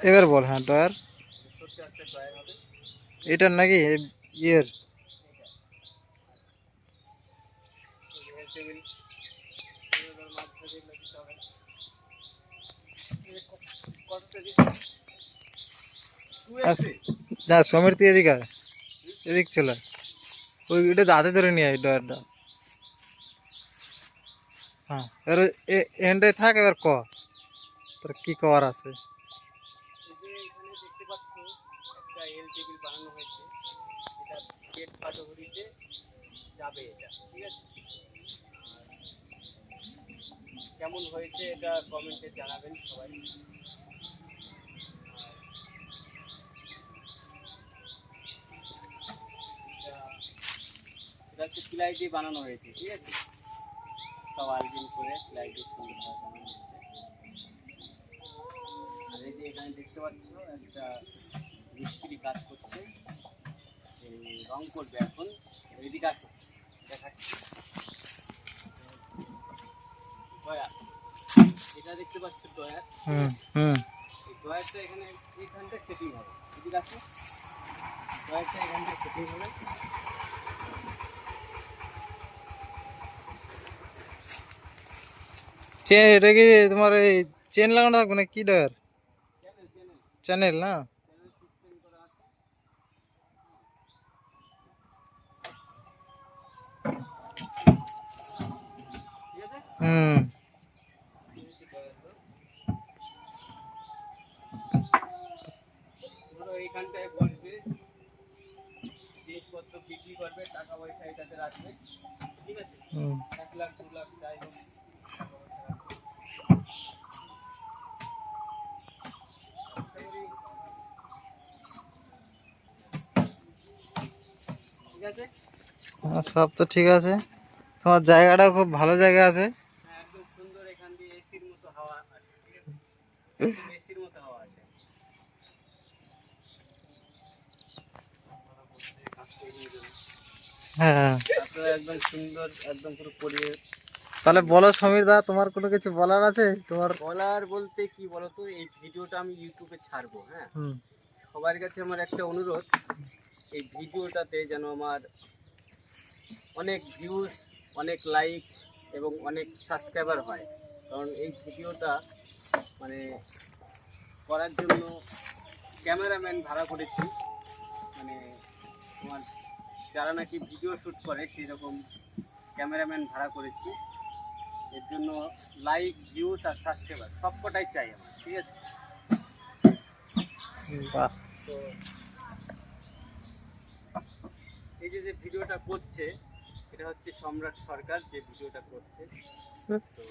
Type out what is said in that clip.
এবার বল হ্যাঁ ডয়ার ছোট্ট একটা ড্রয়ার হবে এটার নাকি এই ইয়ের? হেড টেবিল এবার মাঝখানে যেগুলো দিতে হবে এই ক- কতটা দিচ্ছি টু আস- না সমীর তুই এদিকে আয়। এদিক চলে আয়। ওই, এটা দাঁতে ধরে নিয়ে আয় ডয়ারটা হ্যাঁ এবার এন্ডে থাক, এবার ক। তোর কি করার আছে? এই যে এখানে দেখতে পাচ্ছ, একটা এল টেবিল বানানো হয়েছে। এটা পেট কাটাগরিতে যাবে এটা, ঠিক আছে? কেমন হয়েছে এটা কমেন্টে জানাবেন সবাই। এটা- হচ্ছে প্লাই দিয়ে বানানো হয়েছে, ঠিক আছে? সব আলবিন করে প্লাই দিয়ে সুন্দরভাবে বানানো হয়েছে। আর এই যে এখানে দেখতে পাচ্ছ একটা মিস্ত্রি কাজ করছে। রং করবে এখন এদিকে আসো দেখাচ্ছি। দয়া এটা দেখতে পাচ্ছ দয়া? হুম হুম। এই এখানে এইখানটা সেটিং হবে। এদিকে আসো। দয়ারটা এখানটা সেটিং হবে। চেন এটা কি তোমার এই চেন লাগানো থাকবে না কি ডয়ার চ্যানেল চ্যানেল চ্যানেল না চ্যানেল সিস্টেম করা আছে ঠিক আছে হুম ধরো এইখানটায় বসবে জিনিসপত্র বিক্রি করবে টাকা পয়সা এটাতে রাখবে ঠিক আছে হুম এক লাখ দু লাখ যাই হোক ঠিক আছে? হ্যাঁ, সব তো ঠিক আছে। তোমার জায়গাটা খুব ভালো জায়গা আছে। হ্যাঁ একদম সুন্দর এখান দিয়ে এসির মতো হাওয়া আসে ঠিক আছে? এসির মতো হাওয়া আসে হ্যাঁ তারপরে একদম সুন্দর একদম পুরো পরিবেশ। তাহলে বলো সমীর দা তোমার কোনো কিছু বলার আছে? তোমার বলার বলতে কি বলতো এই ভিডিওটা আমি ইউটিউবে ছাড়বো হ্যাঁ? সবার কাছে আমার একটা অনুরোধ এই ভিডিওটাতে যেন আমার অনেক ভিউজ অনেক লাইক এবং অনেক সাবস্ক্রাইবার হয়। কারণ এই ভিডিওটা মানে করার জন্য ক্যামেরাম্যান ভাড়া করেছি। মানে তোমার যারা নাকি ভিডিও শ্যুট করে সেই রকম ক্যামেরাম্যান ভাড়া করেছি। এর জন্য লাইক ভিউজ আর সাবস্ক্রাইবার সব কটাই চাই আমার ঠিক আছে? বাহ। তো এই যে যে ভিডিওটা করছে এটা হচ্ছে সম্রাট সরকার যে ভিডিওটা করছে। তো